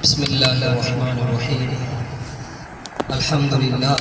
بسم الله الرحمن الرحيم. الحمد لله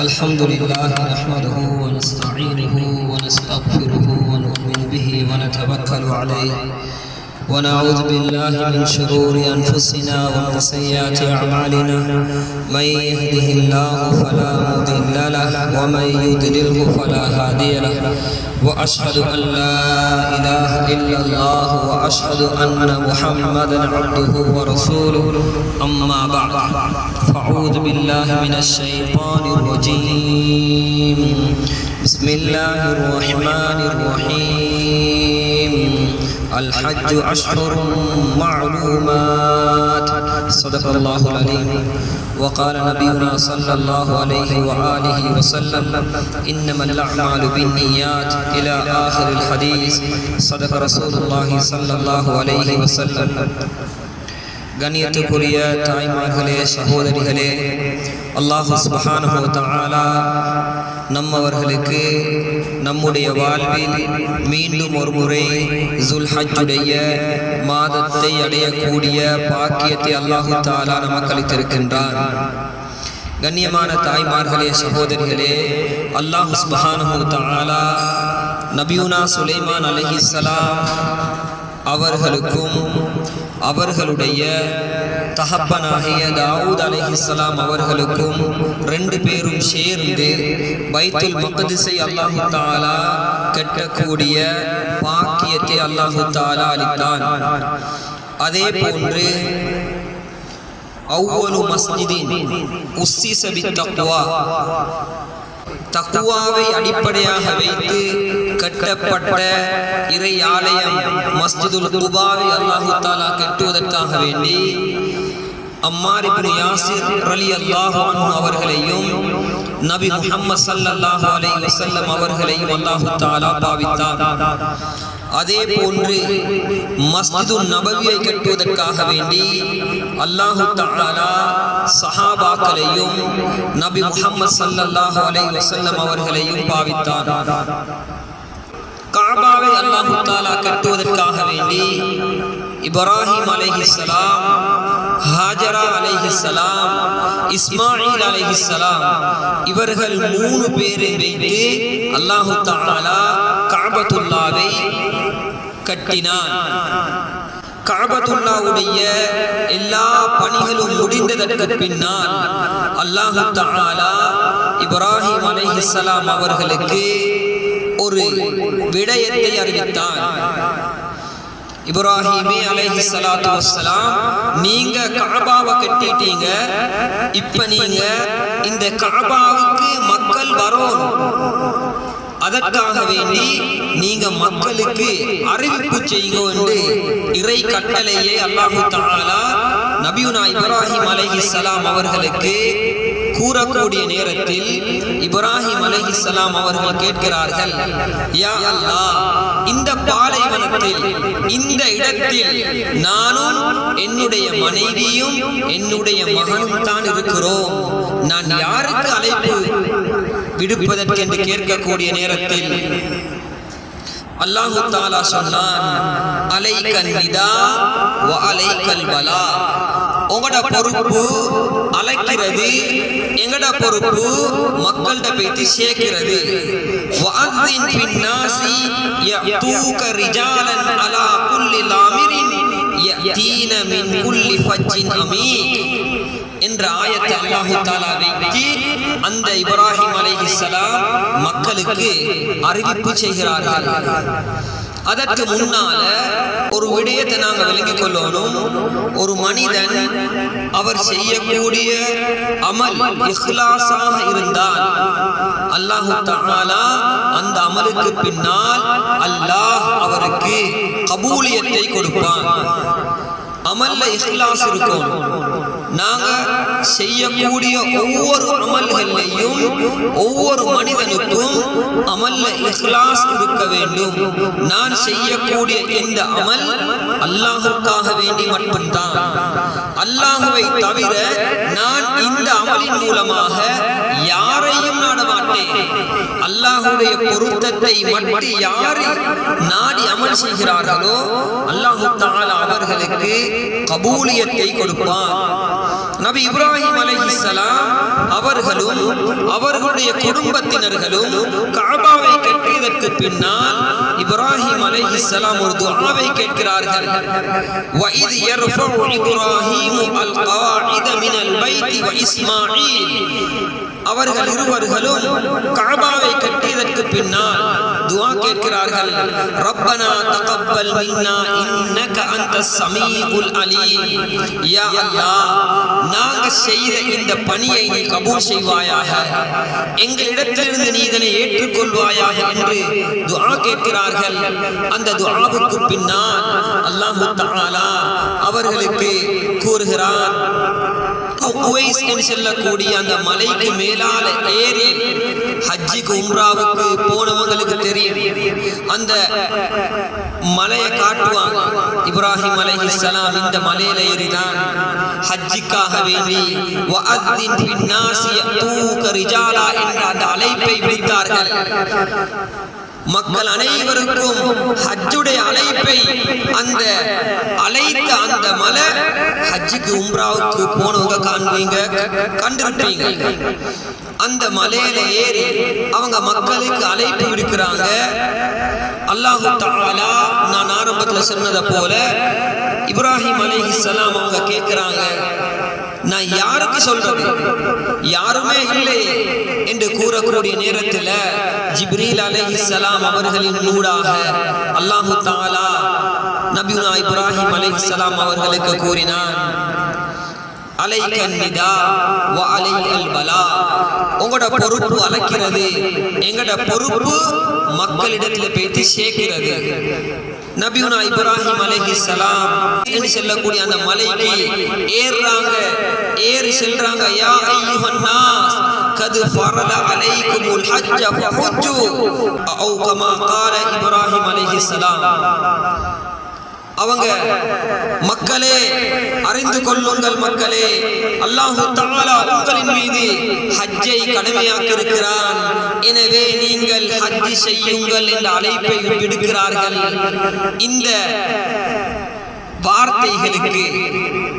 الحمد لله نحمده ونستعينه ونستغفره ونؤمن به ونتوكل عليه. ونعوذ بالله من شرور أنفسنا ومن سيئات أعمالنا. من يهده الله فلا مضل له ومن يضلله فلا هادي له. وأشهد أن لا إله إلا الله وأشهد أن محمدا عبده ورسوله. أما بعد فأعوذ بالله من الشيطان الرجيم. بسم الله الرحمن الرحيم. الحج أشهر معلومات. صدق الله العليم. وقال نبينا صلى الله عليه وآله وسلم إنما الأعمال بالنيات إلى آخر الحديث. صدق رسول الله صلى الله عليه وسلم. கண்ணியத்துக்குரிய தாய்மார்களே சகோதரிகளே அல்லாஹு சுபஹானஹு தஆலா நம்மவர்களுக்கு நம்முடைய வாழ்வில் மீண்டும் ஒரு முறை ஜுல்ஹஜ்ஜுடைய மாதத்தை அடையக்கூடிய பாக்கியத்தை அல்லாஹு தாலா நமக்கு அளித்திருக்கின்றார். கண்ணியமான தாய்மார்களே சகோதரிகளே அல்லாஹ் சுபஹானஹு தஆலா நபியுனா சுலைமான் அலைஹிஸ்ஸலாம் அவர்களுக்கும் அவர்களுடைய தகப்பனாகிய தாவூத் அலைஹிஸ்ஸலாம் அவர்களுக்கும் ரெண்டு பேரும் சேர்ந்து பைத்துல் முகதிசை அல்லாஹு தாலா கட்டக்கூடிய பாக்கியத்தை அல்லாஹு தாலா அளித்தான். அதே போன்று அவ்வளவு மஸ்ஜிதின் உஸ்ஸிஸ பித்தக்வா தக்குவாவை அடிப்படையாக வைத்து கட்டப்பட்ட இறை ஆலயம் மஸ்ஜிதுல் குபாவை அல்லாஹு தாலா கட்டுவதற்காக வேண்டி அம்மார் இப்னு யாசிர் ரலியல்லாஹு அன்ஹு அவர்களையும் நபி முஹம்மது சல்லல்லாஹு அலைஹி வஸல்லம் அவர்களையும் அல்லாஹு தஆலா பாவித்தார். அதே போன்று மஸ்ஜிது நபவியை கட்டுவதற்காக வேண்டி அல்லாஹு தஆலா சஹாபாக்களையும் நபி முஹம்மது சல்லல்லாஹு அலைஹி வஸல்லம் அவர்களையும் பாவித்தார். காபாவை அல்லாஹு தாலா கட்டுவதற்காக வேண்டி இப்ராஹிம் அலைஹிஸ்ஸலாம் ஹாஜரா அலைஹிஸ்ஸலாம் இஸ்மாயில் அலைஹிஸ்ஸலாம் இவர்கள் மூணு பேரை வைத்து அல்லாஹு தாலா காபத்துல்லாவை கட்டினான். காபத்துல்லாவுடைய எல்லா பணிகளும் முடிந்ததற்கு பின்னால் அல்லாஹு தாலா இப்ராஹிம் அலைஹிஸ்ஸலாம் அவர்களுக்கு ஒரு விடயத்தை அறிவித்தான். இப்ராஹிமே அலைஹி சலாத்து வசலாம் நீங்க கஅபாவை கட்டிட்டீங்க இப்ப நீங்க இந்த கஅபாவுக்கு மக்கள் வரணும். அதற்காக வேண்டி நீங்க மக்களுக்கு அறிவிப்பு செய்யுங்க என்று இறை கட்டளையை அல்லாஹு தாலா நபியுனா இப்ராஹிம் அலைஹிஸ்ஸலாம் அவர்களுக்கு கூறக்கூடிய நேரத்தில் இப்ராஹிம் அலைஹிஸ்ஸலாம் அவர்கள் கேட்கிறார்கள் யா அல்லாஹ் இந்த பாலைவனத்தில் இந்த இடத்தில் நானும் என்னுடைய மனைவியும் என்னுடைய மகனும் தான் இருக்கிறோம். நான் யாருக்கு அழைப்பு விடுப்பதற்கு என்று கேட்கக்கூடிய நேரத்தில் அல்லாஹு தாலா சொன்னான் அலைக்கன் நிதா அலை அலைக்கல் பலா. உங்களோட பொறுப்பு அழைக்கிறது எங்கட பொறுப்பு மக்கள்கிட்ட போயிட்டு சேர்க்கிறது. வஅذின் பின்னாசி யஅதூக ரிஜாலன் அலா குல்லி லாமிரின் யஅதீன மின் குல்லி ஃபஜ்ஜின் அமீக் என்ற ஆயத்தை அல்லாஹு தாலா வைத்து அந்த இப்ராஹிம் அலைஹிஸ்ஸலாம் மக்களுக்கு அறிவிப்பு செய்கிறார்கள். அதற்கு முன்னால ஒரு விடயத்தை நாங்க விளங்கிக் கொள்ளணும். ஒரு மனிதன் அவர் செய்யக்கூடிய அமல் இஹ்லாசாக இருந்தால் அல்லாஹு தாலா அந்த அமலுக்கு பின்னால் அல்லாஹ் அவருக்கு கபூலியத்தை கொடுப்பான். அமல்ல இஹ்லாஸ் இருக்கும். நாங்க செய்யக்கூடிய ஒவ்வொரு அமல்களையும் ஒவ்வொரு மனிதனுக்கும் அமல்ல இஹ்லாஸ் இருக்க வேண்டும். நான் செய்யக்கூடிய இந்த அமல் அல்லாஹுக்காக வேண்டி மட்டும்தான். அல்லாஹுவை தவிர நான் இந்த அமலின் மூலமாக யாரையும் நாட பொருத்தத்தை மட்டும் யார் நாடி அமல் செய்கிறார்களோ அல்லாஹு அவர்களுக்கு கபூலியத்தை கொடுப்பான். நபி இப்ராஹிம் அலைஹிஸ்ஸலாம் அவர்களும் அவர்களுடைய குடும்பத்தினர்களும் கஅபாவை கட்டியதற்கு பின்னால் இப்ராஹிம் அலைஹிஸ்ஸலாம் ஒரு துஆவை கேட்கிறார்கள் وَإِذْ يَرْفَعُ إِبْرَاهِيمُ الْقَوَاعِدَ مِنَ الْبَيْتِ وَإِسْمَاعِيلُ அவர்கள் இருவர்களும் கஅபாவை கட்டியதற்கு பின்னால் துஆ கேட்கிறார்கள் ரப்பனா தகப்பல் மின்னா இன்னக அன்தஸ் ஸமீஉல் அலீம் யா அல்லாஹ் நாங்க செய்த இந்த பணியை நீ கபூல் செய்வாயாக. எங்களிடத்திலிருந்து நீ இதனை ஏற்றுக்கொள்வாயாக என்று துஆ கேட்கிறார்கள். அந்த துஆவுக்கு பின்னால் அல்லாஹ் தஆலா அவர்களுக்கு கூறுகிறார். குவைஸ் என்று சொல்லக்கூடிய அந்த மலைக்கு மேலால ஏறி ஹஜ்ஜிக்கு உம்ராவுக்கு போனவங்களுக்கு தெரியும். அந்த மலையை காட்டுவாங்க. இப்ராஹிம் அலை இஸ்லாம் இந்த மலையில ஏறிதான் ஹஜ்ஜிக்காக வேண்டி ரிஜாலா என்ற அந்த அழைப்பை விடுத்தார்கள். மக்கள் அனைவருக்கும் ஹஜ்ஜுடைய அழைப்பை அந்த அழைத்த அந்த மலை ஹஜ்ஜுக்கு உம்ராவுக்கு போனவங்க காண்பீங்க கண்டிருப்பீங்க. அந்த மலையில ஏறி அவங்க மக்களுக்கு அழைப்பு விடுக்கிறாங்க. அல்லாஹு தாலா நான் ஆரம்பத்தில் சொன்னதை போல இப்ராஹிம் அலைஹிஸ்ஸலாம் அவங்க கேட்குறாங்க நான் யாருக்கு சொல்றது? யாருமே இல்லை என்று கூறக்கூடிய நேரத்தில் ஜிப்ரீல் அலைஹிஸ்ஸலாம் அவர்களின் ஊடாக அல்லாஹு தாலா நபியுனா இப்ராஹிம் அலைஹிஸ்ஸலாம் அவர்களுக்கு கூறினான் அலை நிதா வ பலா உங்களோட பொறுப்பு அழைக்கிறது எங்கட பொறுப்பு மக்களிடத்தில் பேசி சேர்க்கிறது. நபியுனா இப்ராஹிம் அலைஹிஸ்ஸலாம் என்று செல்லக்கூடிய அந்த மலைக்கு ஏறுறாங்க ஏறி செல்றாங்க யா அய்யுஹன் நாஸ் கது ஃபரல அலைக்குமுல் ஹஜ்ஜ ஃபஹுஜ்ஜு அவு கமா கால இப்ராஹிம் அலைஹிஸ்ஸலாம் அவங்க மக்களே அறிந்து கொள்ளுங்கள் மக்களே. அல்லாஹு தாலா உங்களின் மீது ஹஜ்ஜை கடமையாக்கி இருக்கிறான் எனவே நீங்கள் ஹஜ்ஜி செய்யுங்கள் என்ற அழைப்பை விடுக்கிறார்கள். இந்த வார்த்தைகளுக்கு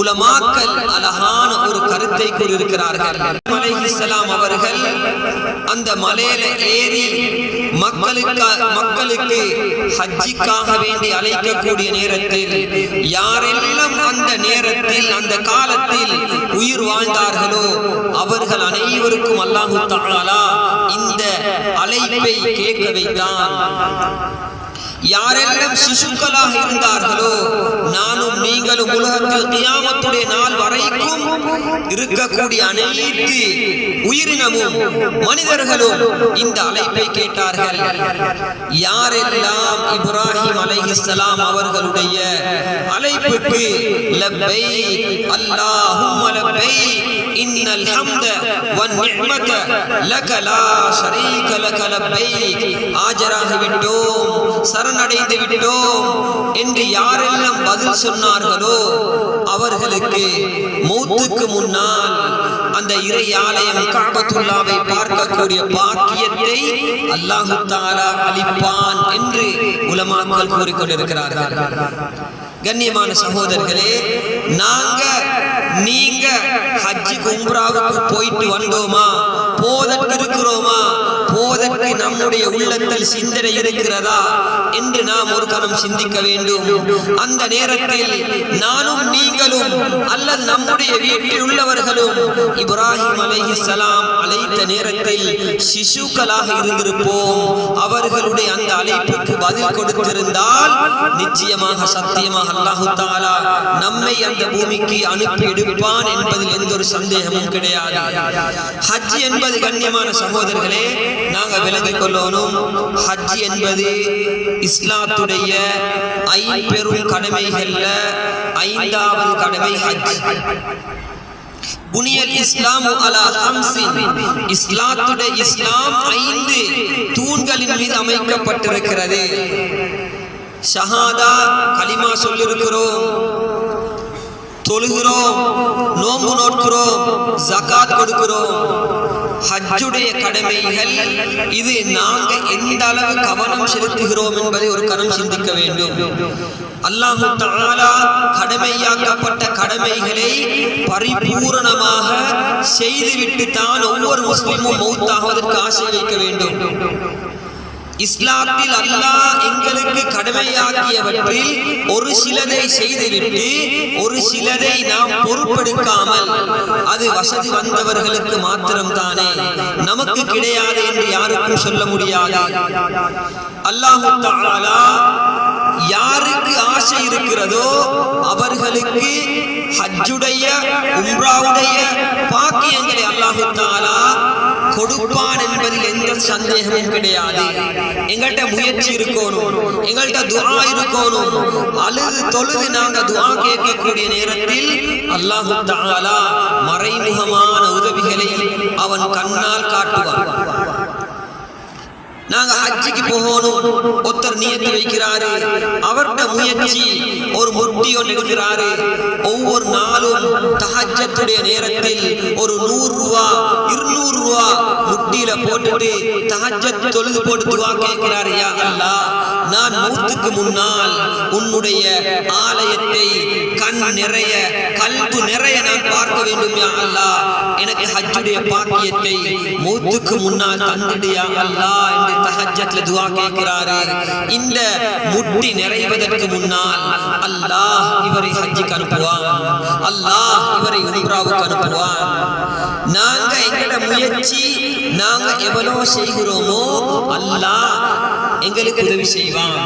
உலமாக்கல் அழகான ஒரு கருத்தை கூறியிருக்கிறார்கள். அலைஹிஸ்ஸலாம் அவர்கள் அந்த மலையில ஏறி மக்களுக்கு மக்களுக்கு ஹஜ்ஜிக்காக வேண்டி அழைக்கக்கூடிய நேரத்தில் யாரெல்லாம் அந்த நேரத்தில் அந்த காலத்தில் உயிர் வாழ்ந்தார்களோ அவர்கள் அனைவருக்கும் அல்லாஹு தஆலா இந்த அழைப்பை கேட்க வைத்தான். யாரெல்லாம் சிசுக்களாக இருந்தார்களோ நானும் உலகத்தில் கியாமத்துடைய நாள் வரைக்கும் இருக்கக்கூடிய அனைத்து உயிரினமும் மனிதர்களும் இந்த அழைப்பை கேட்டார்கள். யாரெல்லாம் இப்ராஹிம் அலைஹிஸ்ஸலாம் அவர்களுடைய அழைப்புக்கு லப்பை அல்லாஹும் லப்பை இன்னல் الحمد வன் لك لا شريك لك لبيك. ஆஜராகி விட்டோம் சரணடைந்து விட்டோம் என்று யாரெல்லாம் பதில் சொன்னார்களோ? அவர்களுக்கு மௌத்துக்கு முன்னால் அந்த இறை ஆலயம் காபத்துல்லாவை பார்க்கக்கூடிய பாக்கியத்தை அல்லாஹு தாலா அளிப்பான் என்று உலமாக்கள் கூறிக்கொண்டிருக்கிறார்கள் கண்ணியமான சகோதரர்களே நாங்க நீங்க ஹஜ்ஜி கும்ராவுக்கு போயிட்டு வந்தோமா? போதற்கு இருக்கிறோமா நம்முடைய உள்ளத்தில் சிந்தனை இருக்கிறதா என்று நாம் ஒரு கணம் சிந்திக்க வேண்டும். அந்த நேரத்தில் நானும் நீங்களும் அல்லது நம்முடைய வீட்டில் உள்ளவர்களும் இப்ராஹிம் அலைஹிஸ்ஸலாம் அழைத்த நேரத்தில் சிசுக்களாக இருந்திருப்போம். அவர்களுடைய அந்த அழைப்புக்கு பதில் கொடுத்திருந்தால் நிச்சயமாக சத்தியமாக அல்லாஹு தாலா நம்மை அந்த பூமிக்கு அனுப்பி எடுப்பான் என்பதில் எந்த ஒரு சந்தேகமும் கிடையாது. ஹஜ் என்பது கண்ணியமான சகோதரர்களே நாங்க கொள்ளும். இருந்தாலும் ஹஜ் என்பது இஸ்லாத்துடைய ஐம்பெரும் கடமைகள்ல ஐந்தாவது கடமை ஹஜ். புனியல் இஸ்லாம் அலா ஹம்சின் இஸ்லாத்துடைய இஸ்லாம் ஐந்து தூண்களின் மீது அமைக்கப்பட்டிருக்கிறது. ஷஹாதா கலிமா சொல்லிருக்கிறோம். தொழுகிறோம் நோன்பு நோட்கிறோம் ஜகாத் கொடுக்கிறோம். ஹஜ்ஜுடைய கடமைகள் இது நாங்க எந்த அளவு கவனம் செலுத்துகிறோம் என்பதை ஒரு கணம் சிந்திக்க வேண்டும். அல்லாஹு தாலா கடமையாக்கப்பட்ட கடமைகளை பரிபூரணமாக செய்துவிட்டு தான் ஒவ்வொரு முஸ்லிமும் மௌத்தாகுவதற்கு ஆசை வைக்க வேண்டும். இஸ்லாத்தில் அல்லாஹ் எங்களுக்கு கடமையாக்கியவற்றில் ஒரு சிலதை செய்துவிட்டு ஒரு சிலதை நாம் பொறுப்பெடுக்காமல் அது வசதி வந்தவர்களுக்கு மாத்திரம் தானே நமக்கு கிடையாது என்று யாருக்கும் சொல்ல முடியாது? அல்லாஹு தஆலா யாருக்கு ஆசை இருக்கிறதோ அவர்களுக்கு ஹஜ்ஜுடைய உம்ராவுடைய பாக்கியங்களை அல்லாஹு கொடுப்பான் என்பதில் எந்த சந்தேகமும் கிடையாது. எங்கள்கிட்ட முயற்சி இருக்கணும். எங்கள்கிட்ட துவா இருக்கணும். அழுது தொழுது நாங்க துவா கேட்கக்கூடிய நேரத்தில் அல்லாஹு தாலா மறைமுகமான உதவிகளை அவன் கண்ணால் காட்டுவான். நாங்க ஹஜ்ஜிக்கு போகணும். ஒருத்தர் நியத்து வைக்கிறாரு. அவர்கிட்ட முயற்சி ஒரு முட்டி ஒன்று எடுக்கிறாரு ஒவ்வொரு நாளும் தஹஜத்துடைய நேரத்தில் ஒரு நூறு ரூபாய் ரூபா முட்டியில தஹஜ்ஜத் தொழுது போட்டு துஆ கேட்கிறாரு யா அல்லாஹ் நான் மௌத்துக்கு முன்னால் உன்னுடைய ஆலயத்தை கண் நிறைய கல்பு நிறைய நான் பார்க்க வேண்டும் யா அல்லாஹ். எனக்கு ஹஜ்ஜுடைய பாக்கியத்தை மௌத்துக்கு முன்னால் தந்துடு யா அல்லாஹ் என்று தஹஜ்ஜத்ல துஆ கேட்கிறாரு. இந்த முட்டி நிறைவதற்கு முன்னால் அல்லாஹ் இவரை ஹஜ்ஜுக்கு அனுப்புவான். அல்லாஹ் இவரை உம்ராவுக்கு அனுப்புவான். நாங்க எங்களோட முயற்சி நாங்க எவ்வளவு செய்கிறோமோ அல்லாஹ் எங்களுக்கு உதவி செய்வான்.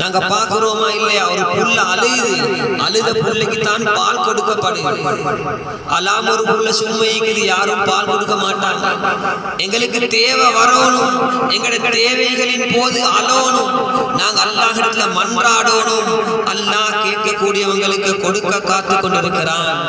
நாங்க பாக்குறோமா இல்லையா? ஒரு புல்ல அழுது. அழுத புள்ளைக்கு தான் பால் கொடுக்கப்படுது. அல்லாம ஒரு புள்ள சும்மா இருக்குது யாரும் பால் கொடுக்க மாட்டாங்க. எங்களுக்கு தேவை வரணும். எங்களோட தேவைகளின் போது அலோனும் நாங்க அல்லாஹிடத்துல மன்றாடணும். அல்லாஹ் கேட்கக்கூடியவங்களுக்கு கொடுக்க காத்து கொண்டிருக்கிறான்.